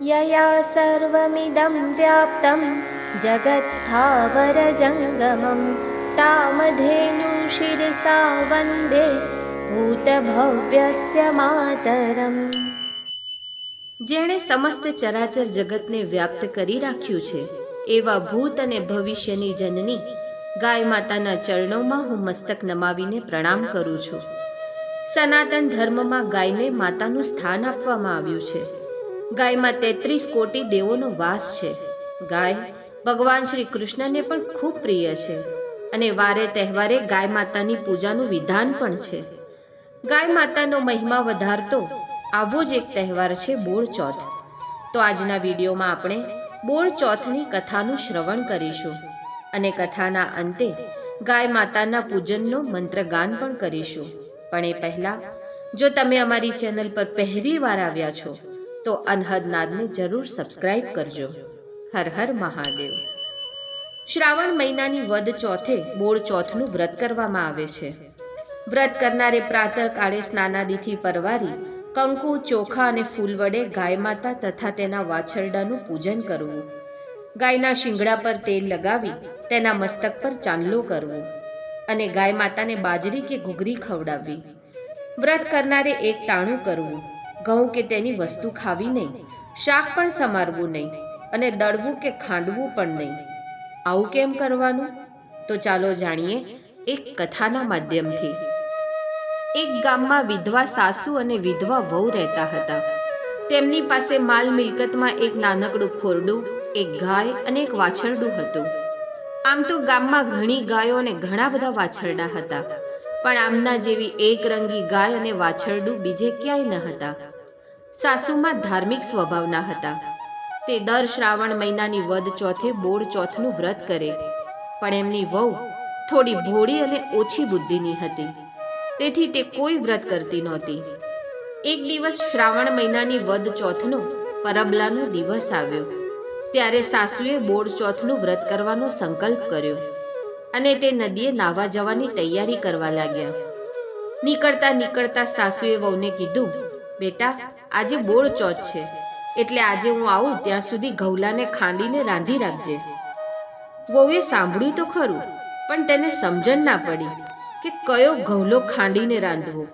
यया सर्वमिदं व्याप्तं जगत्स्थावरजङ्गमं तामधेनुशिरसा वन्दे भूतभव्यस्य मातरम् જેણે સમસ્ત ચરાચર જગતને વ્યાપ્ત કરી રાખ્યું છે એવા ભૂત અને ભવિષ્યની જનની ગાય માતાના ચરણોમાં હું મસ્તક નમાવીને પ્રણામ કરું છું સનાતન ધર્મમાં ગાયને માતાનું સ્થાન આપવામાં આવ્યું છે ગાયમાં તેત્રીસ કોટી દેવોનો વાસ છે. ગાય ભગવાન શ્રી કૃષ્ણને પણ ખૂબ પ્રિય છે અને વારે તહેવારે ગાય માતાની પૂજાનું વિધાન પણ છે. ગાય માતાનો મહિમા વધારતો આવો જ એક તહેવાર છે બોળ ચોથ. તો આજના વિડીયોમાં આપણે બોળ ચોથની કથાનું શ્રવણ કરીશું અને કથાના અંતે ગાય માતાના પૂજનનો મંત્રગાન પણ કરીશું. પણ એ પહેલાં, જો તમે અમારી ચેનલ પર પહેલી વાર આવ્યા છો તો અનહદ નાદને જરૂર સબસ્ક્રાઇબ કરજો. હર હર મહાદેવ. શ્રાવણ મહિનાની વદ ચોથે બોળ ચોથનું વ્રત કરવામાં આવે છે. વ્રત કરનારે પ્રાતઃ કાળે સ્નાનાદિથી પરવારી કંકુ, ચોખા અને ફૂલ વડે ગાય માતા તથા તેના વાછરડાનું પૂજન કરવું. ગાયના શિંગડા પર તેલ લગાવી તેના મસ્તક પર ચાંદલો કરવો અને ગાય માતાને બાજરી કે ઘૂઘરી ખવડાવવી. વ્રત કરનારે એક ટાણું કરવું. ઘઉં કે તેની વસ્તુ ખાવી નહીં, શાક પણ સમારવું નહીં અને દળવું કે ખાંડવું પણ નહીં. આવું કેમ કરવાનું? તો ચાલો જાણીએ એક કથાના માધ્યમથી. એક ગામમાં વિધવા સાસુ અને વિધવા વહુ રહેતા હતા. તેમની પાસે માલ મિલકતમાં એક નાનકડું ખોરડું, એક ગાય અને એક વાછરડું હતું. આમ તો ગામમાં ઘણી ગાયો અને ઘણા બધા વાછરડા હતા. પણ આમના જેવી એક રંગી ગાય અને વાછરડું બીજે ક્યાંય ન હતા. સાસુમાં ધાર્મિક સ્વભાવના હતા. તે દર શ્રાવણ મહિનાની વદ ચોથે બોળ ચોથનું વ્રત કરે. પણ એમની વહુ થોડી ભોળી અને ઓછી બુદ્ધિની હતી. તેથી તે કોઈ વ્રત કરતી નહોતી. એક દિવસ શ્રાવણ મહિનાની વદ ચોથનો પરબલાનો દિવસ આવ્યો. ત્યારે સાસુએ બોળ ચોથનું વ્રત કરવાનો સંકલ્પ કર્યો અને તે નદીએ નાવા જવાની તૈયારી કરવા લાગ્યા. નીકળતા નીકળતા સાસુએ વહુને કીધું, બેટા આજે બોળ ચોથ છે. એટલે આજે હું આવું ત્યાં સુધી ઘઉલાને ખાંડીને રાંધી રાખજે. વહુએ સાંભળ્યું તો ખરું, પણ તેને સમજણ ના પડી કે કયો ઘઉલો ખાંડીને રાંધવો.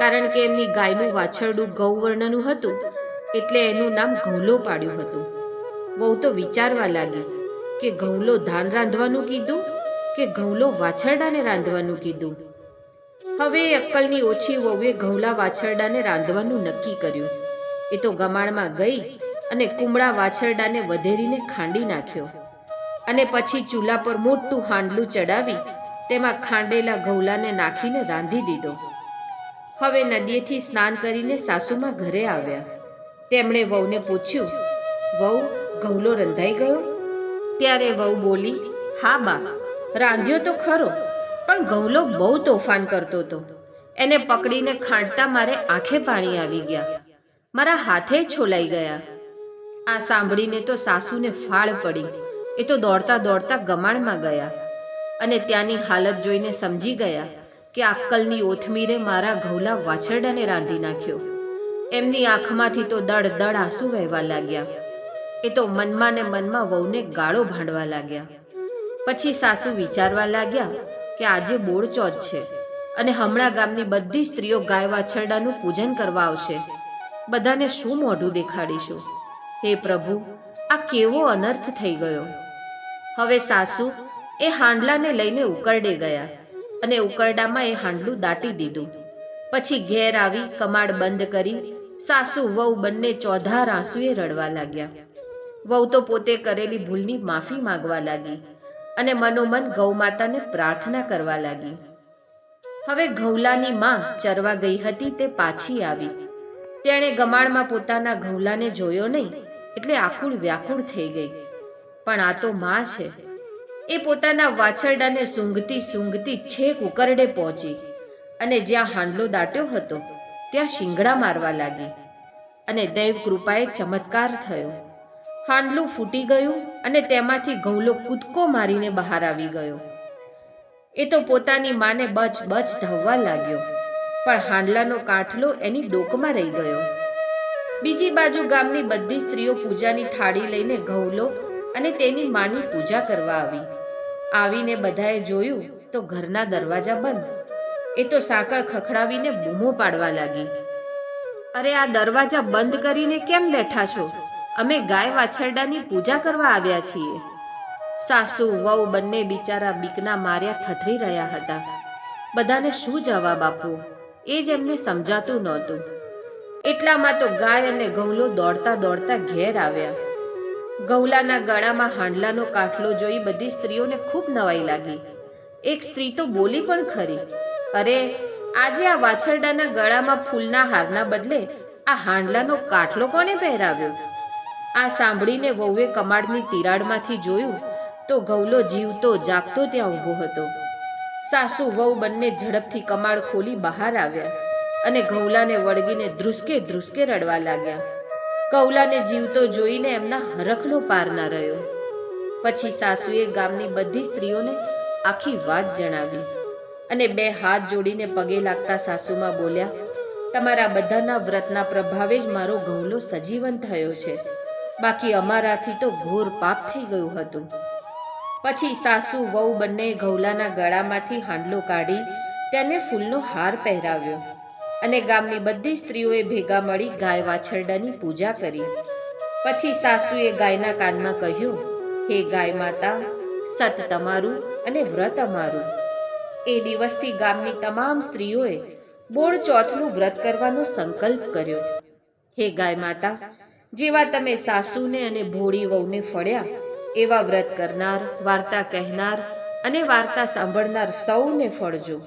કારણ કે એમની ગાયનું વાછરડું ગૌવર્ણનું હતું, એટલે એનું નામ ઘઉલો પાડ્યું હતું. વહુ તો વિચારવા લાગી કે ઘઉલો ધાન રાંધવાનું કીધું કે ઘઉલો વાછરડાને રાંધવાનું કીધું? હવે અક્કલની ઓછી વહુએ ઘઉલા વાછરડાને રાંધવાનું નક્કી કર્યું. એ તો ગમાણમાં ગઈ અને કુમળા વાછરડાને વધેરીને ખાંડી નાખ્યો. અને પછી ચૂલા પર મોટું હાંડલું ચડાવી તેમાં ખાંડેલા ઘઉલાને નાખીને રાંધી દીધો. હવે નદીએથી સ્નાન કરીને સાસુમાં ઘરે આવ્યા. તેમણે વહુને પૂછ્યું, વહુ, ઘઉલો રંધાઈ ગયો? ત્યારે વહુ બોલી, હા બા, રાંધ્યો તો ખરો. પણ ગૌલો બહુ તોફાન કરતો હતો. એને પકડીને ખાંડતા મારે આંખે પાણી આવી ગયા. મારા હાથે છોલાઈ ગયા. આ સાંભળીને તો સાસુને ફાળ પડી. એ તો દોડતા દોડતા ગમાણમાં ગયા. અને ત્યાંની હાલત જોઈને સમજી ગયા કે અક્કલની ઓથમીરે મારા ઘઉલા વાછરડાને રાંધી નાખ્યો. એમની આંખમાંથી તો દડ દડ આંસુ વહેવા લાગ્યા. એ તો મનમાં ને મનમાં વહુને ગાળો ભાંડવા લાગ્યા. પછી સાસુ વિચારવા લાગ્યા કે આજે બોળ ચોથ છે અને હમણાં ગામની બધી સ્ત્રીઓ ગાય વાછરડાનું પૂજન કરવા આવશે. બધાને શું મોઢું દેખાડીશું? હે પ્રભુ, આ કેવો અનર્થ થઈ ગયો. હવે સાસુ એ હાંડલાને લઈને ઉકરડે ગયા અને ઉકરડામાં એ હાંડલું દાટી દીધું. પછી ઘેર આવી કમાડ બંધ કરી સાસુ, વહુ બંને ચોધા આંસુએ રડવા લાગ્યા. વહુ તો પોતે કરેલી ભૂલની માફી માંગવા લાગી. અને મનોમન ગૌમાતાને પ્રાર્થના કરવા લાગી. હવે ઘઉલાની માં ચરવા ગઈ હતી તે પાછી આવી. તેણે ગમાણમાં પોતાના ઘઉલાને જોયો નહીં, એટલે આકુળ વ્યાકુળ થઈ ગઈ. પણ આ તો માં છે. એ પોતાના વાછરડાને સૂંઘતી સૂંઘતી છેક ઉકરડે પહોંચી અને જ્યાં હાંડલો દાટ્યો હતો, ત્યાં શિંગડા મારવા લાગી. અને દૈવ કૃપાએ ચમત્કાર થયો. હાંડલું ફૂટી ગયું અને તેમાંથી ઘઉલો કૂદકો મારીને બહાર આવી ગયો. એ તો પોતાની માને બચ બચ ધાવવા લાગ્યો, પણ હાંડલાનો કાંઠલો એની ડોકમાં રહી ગયો. બીજી બાજુ ગામની બધી સ્ત્રીઓ પૂજાની થાળી લઈને ઘઉલો અને તેની માની પૂજા કરવા આવી. આવીને બધાએ જોયું તો ઘરના દરવાજા બંધ. એ તો સાંકળ ખખડાવીને બૂમો પાડવા લાગી. અરે, આ દરવાજા બંધ કરીને કેમ બેઠા છો? અમે ગાય વાછરડાની પૂજા કરવા આવ્યા છીએ. સાસુ, વહુ બંને બિચારા બીકના માર્યા થથરી રહ્યા હતા. બધાને શું જવાબ આપવો? એ જ એમને સમજાતું નહોતું. એટલામાં તો ગાય અને ગૌલો દોડતા દોડતા ઘેર આવ્યા. ગૌલાના ગળામાં હાંડલાનો કાફલો જોઈ બધી સ્ત્રીઓને ખૂબ નવાઈ લાગી. એક સ્ત્રી તો બોલી પણ ખરી. અરે, આજે આ વાછરડાના ગળામાં ફૂલના હારના બદલે આ હાંડલાનો કાઠલો કોને પહેરાવ્યો? આ સાંભળીને વહુએ કમાડની તિરાડમાંથી જોયું તો ગૌલો જીવતો જાગતો ત્યાં ઊભો હતો. સાસુ, વહુ બંને ઝડપથી કમાડ ખોલી બહાર આવ્યા અને ગૌલાને વળગીને ધ્રુસકે ધ્રુસકે રડવા લાગ્યા. ગૌલાને જીવતો જોઈને એમના હરખનો પાર ના રહ્યો. પછી સાસુએ ગામની બધી સ્ત્રીઓને આખી વાત જણાવી અને બે હાથ જોડીને પગે લાગતા સાસુમાં બોલ્યા, તમારા બધાના વ્રતના પ્રભાવે જ મારો ગૌલો સજીવન થયો છે. બાકી અમારાથી તો ઘોર પાપ થઈ ગયું હતું. પછી સાસુ, વહુ બંને ઘઉલાના ગળામાંથી હાંડલો કાઢી તેને ફૂલનો હાર પહેરાવ્યો અને ગામની બધી સ્ત્રીઓએ ભેગા મળી ગાય વાછરડાની પૂજા કરી. પછી સાસુએ ગાયના કાનમાં કહ્યું, હે ગાય માતા, સત તમારું અને વ્રત અમારું. એ દિવસથી ગામની તમામ સ્ત્રીઓએ બોળ ચોથનું વ્રત કરવાનો સંકલ્પ કર્યો. હે ગાય માતા જેવા તમે સાસુને અને ભોળી વહુને ફળ્યા, એવા વ્રત કરનાર, વાર્તા કહેનાર અને વાર્તા સાંભળનાર સૌને ફળજો.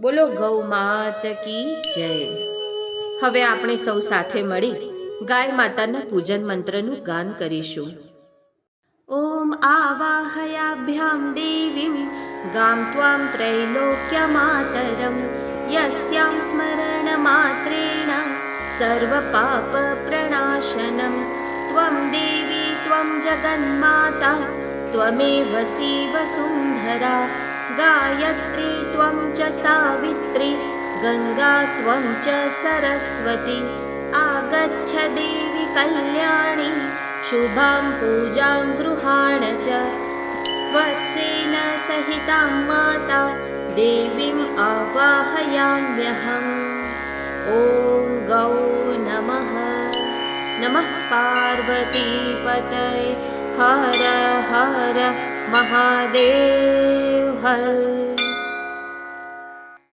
બોલો, ગૌ માત કી જય. હવે આપણે સૌ સાથે મળી ગાય માતાના પૂજન મંત્રનું ગાન કરીશું. ઓમ આવાહયાભ્યામ દેવીમ, ગામ ત્વામ ત્રૈલોક્ય માતરમ યસ્યામ સ્મરણ માત્રેણ. सर्वपापप्रणाशनं त्वं देवी त्वं जगन्माता त्वमेव शिवसुन्दरा गायत्री त्वं च सावित्री गङ्गा त्वं च सरस्वती। आगच्छ देवि कल्याणी शुभां पूजां गृहाण च। वत्सेन सहितां माता देवीम् आवाहयाम्यहम् ॐ गौ नमः। नमः पार्वतीपतये। हर हर महादेव। हर